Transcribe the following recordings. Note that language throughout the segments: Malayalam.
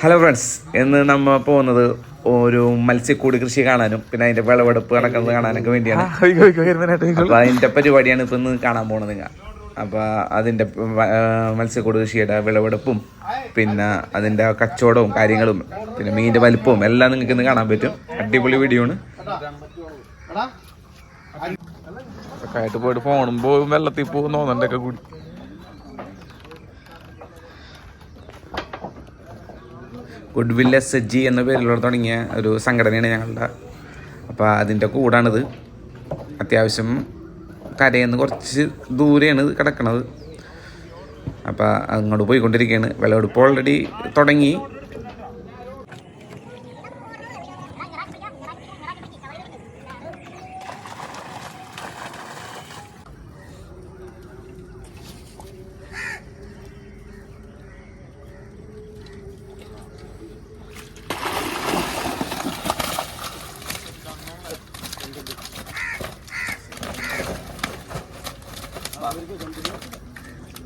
ഹലോ ഫ്രണ്ട്സ് ഇന്ന് നമ്മ പോകുന്നത് ഒരു മത്സ്യക്കൂട് കൃഷി കാണാനും പിന്നെ അതിന്റെ വിളവെടുപ്പ് നടക്കുന്നത് കാണാനൊക്കെ വേണ്ടിയാണ്. അപ്പൊ അതിന്റെ പരിപാടിയാണ് ഇപ്പൊ ഇന്ന് കാണാൻ പോണത് അപ്പൊ അതിന്റെ മത്സ്യക്കൂട് കൃഷിയുടെ വിളവെടുപ്പും പിന്നെ അതിന്റെ കച്ചവടവും കാര്യങ്ങളും പിന്നെ മീന്റെ വലിപ്പവും എല്ലാം നിങ്ങൾക്ക് ഇന്ന് കാണാൻ പറ്റും. അടിപൊളി വീഡിയോ ആണ്. ആയിട്ട് പോയിട്ട് ഫോണും പോവും വെള്ളത്തിൽ പോകും തോന്നണ്ടൊക്കെ കൂടി. Goodwill S H G എന്ന പേരിലൂടെ തുടങ്ങിയ ഒരു സംഘടനയാണ് ഞങ്ങളുടെ. അപ്പോൾ അതിന്റെ കൂടാണിത്. അത്യാവശ്യം കരയിൽ നിന്ന് കുറച്ച് ദൂരെയാണ് കിടക്കുന്നത് അപ്പോൾ അങ്ങോട്ട് പോയിക്കൊണ്ടിരിക്കുകയാണ് വിളവെടുപ്പ് ഓൾറെഡി തുടങ്ങി.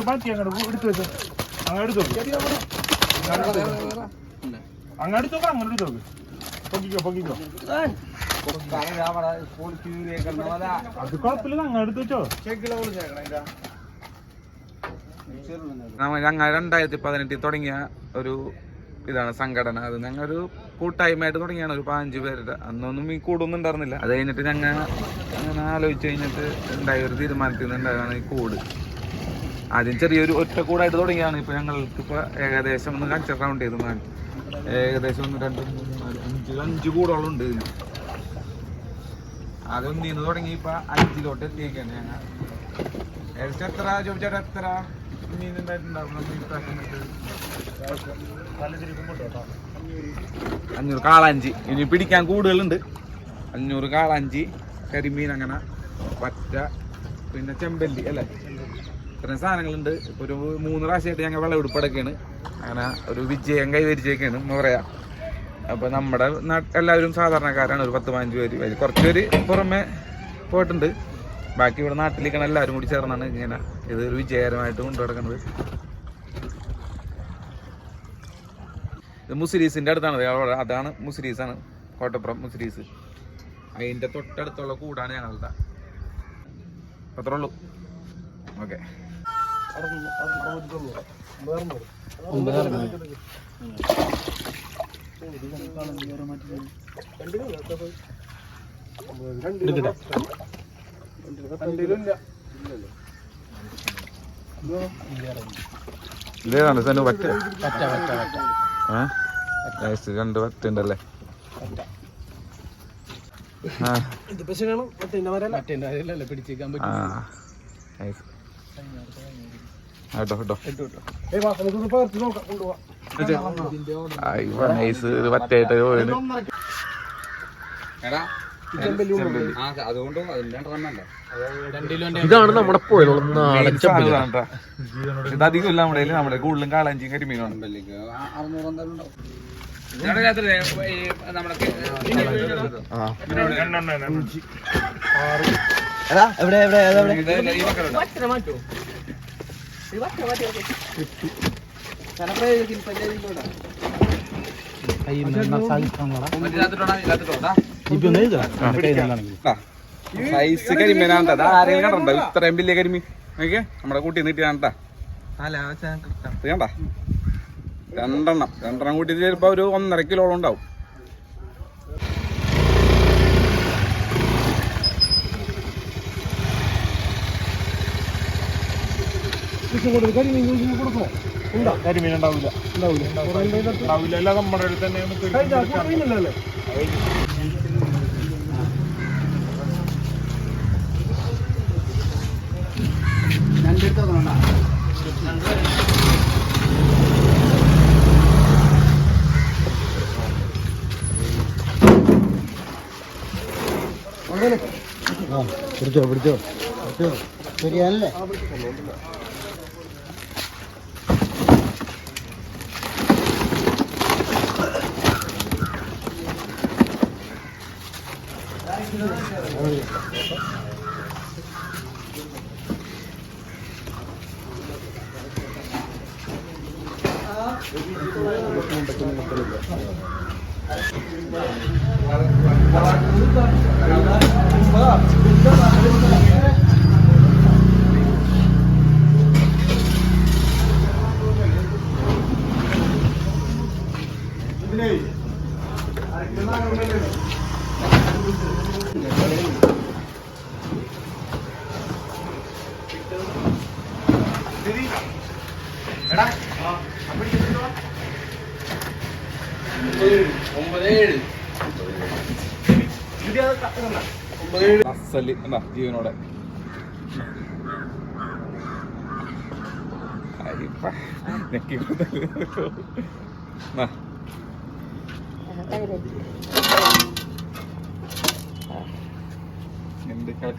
ബാക്കി അങ്ങോട്ട് ഞങ്ങൾ രണ്ടായിരത്തി പതിനെട്ടിൽ തുടങ്ങിയ ഒരു ഇതാണ് സംഘടന. അത് ഞങ്ങൾ ഒരു കൂട്ടായ്മയായിട്ട് തുടങ്ങിയാണ് ഒരു പതിനഞ്ച് പേരുടെ. അന്നൊന്നും ഈ കൂടൊന്നും ഉണ്ടായിരുന്നില്ല അത് കഴിഞ്ഞിട്ട് ഞങ്ങൾ അങ്ങനെ ആലോചിച്ച് കഴിഞ്ഞിട്ട് ഉണ്ടായ ഒരു തീരുമാനത്തിൽ നിന്ന് ഉണ്ടായതാണ് ഈ കൂട്. ആദ്യം ചെറിയൊരു ഒറ്റ കൂടായിട്ട് തുടങ്ങിയാണ് ഇപ്പൊ ഞങ്ങൾക്ക് ഇപ്പൊ ഏകദേശം ഒന്ന് കൺസിഡർ റൗണ്ട് ചെയ്ത് നാല് ഏകദേശം ഒന്ന് രണ്ട് അഞ്ച് അഞ്ച് കൂടോളം ഉണ്ട് ഇതിന്. അതൊന്നിന്ന് തുടങ്ങി ഇപ്പൊ അഞ്ചിലോട്ട് എത്തിയേക്കാണ്. ഞങ്ങൾ ഏകദേശം എത്ര ചോദിച്ചാൽ എത്ര? അഞ്ഞൂറ് കാളാഞ്ചി. ഇനി പിടിക്കാൻ കൂടുതലുണ്ട്. അഞ്ഞൂറ് കാളാഞ്ചി കരിമീൻ അങ്ങനെ പറ്റ പിന്നെ ചെമ്പല്ലി അല്ലേ? ഇത്രയും സാധനങ്ങളുണ്ട്. ഇപ്പൊ ഒരു മൂന്ന് പ്രാവശ്യമായിട്ട് ഞങ്ങൾ വിളവെടുപ്പടക്കാണ്. അങ്ങനെ ഒരു വിജയം കൈവരിച്ചേക്കാണ് എന്ന് പറയാം. അപ്പോൾ നമ്മുടെ എല്ലാവരും സാധാരണക്കാരാണ്. ഒരു പത്ത് പതിനഞ്ച് പേര്. കുറച്ച് പേര് പുറമെ പോയിട്ടുണ്ട്. ബാക്കി ഇവിടെ നാട്ടിലേക്കാണ് എല്ലാവരും കൂടി ചേർന്നാണ് ഇങ്ങനെ ഒരു വിജയകരമായിട്ട് കൊണ്ടു നടക്കുന്നത്. ഇത് മുസിരീസിന്റെ അടുത്താണ്. അവിടെ അതാണ് മുസിരീസാണ്. കോട്ടപ്പുറം മുസിരീസ്. അതിന്റെ തൊട്ടടുത്തുള്ള കൂടാണ് ഞങ്ങളുടെ അത്രേ ഉള്ളൂ. ഓക്കെ. ഇതേതാണ് സനു പറ്റ ആ നൈസ് രണ്ട് പറ്റ ഉണ്ടല്ലേ ആ. പിടിച്ചേക്കാൻ ആ. ഇതാണ് നമ്മുടെ പുഴയിലുള്ള നാടൻ ചെമ്പല്ലി ഇത് അധികം ഇല്ല നമ്മുടെ. നമ്മുടെ കൂടുതലും കാളാഞ്ചിയും കരിമീനാണ് എവിടെ എവിടെ സൈസ് കരിമീനാണ് കണ്ടോ ഇത്രയും വലിയ കരിമീൻ. നോക്കിയേ നമ്മുടെ കൂട്ടി നീട്ടിയാണ്ടാ കണ്ട? രണ്ടെണ്ണം. രണ്ടെണ്ണം കൂട്ടി ചിലപ്പോ ഒരു ഒന്നര കിലോളം ഉണ്ടാവും. കരിമീൻ ഉണ്ടാവില്ല. ഉണ്ടാവില്ല. അല്ല നമ്മുടെ അടുത്ത് തന്നെ പിടിച്ചോ പിടിച്ചോ. പിടിച്ചോ. ശരിയല്ലേ പറ്റുന്ന എന്താ ജീവനോടെ അയ്യപ്പ,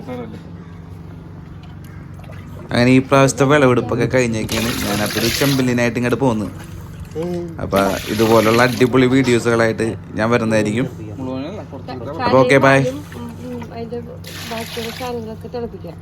സ്ഥലമല്ലേ അങ്ങനെ ഈ പ്രാവശ്യത്തെ വിളവെടുപ്പൊക്കെ കഴിഞ്ഞേക്കാണ്. ഞാനപ്പോൾ ഒരു ചെമ്പല്ലിനായിട്ട് ഇങ്ങോട്ട് പോകുന്നു അപ്പോൾ ഇതുപോലുള്ള അടിപൊളി വീഡിയോസുകളായിട്ട് ഞാൻ വരുന്നതായിരിക്കും. അപ്പോൾ ഓക്കെ ബൈ അതിന്റെ ബാക്കിയുള്ള സാധനങ്ങളൊക്കെ തിളപ്പിക്കാം.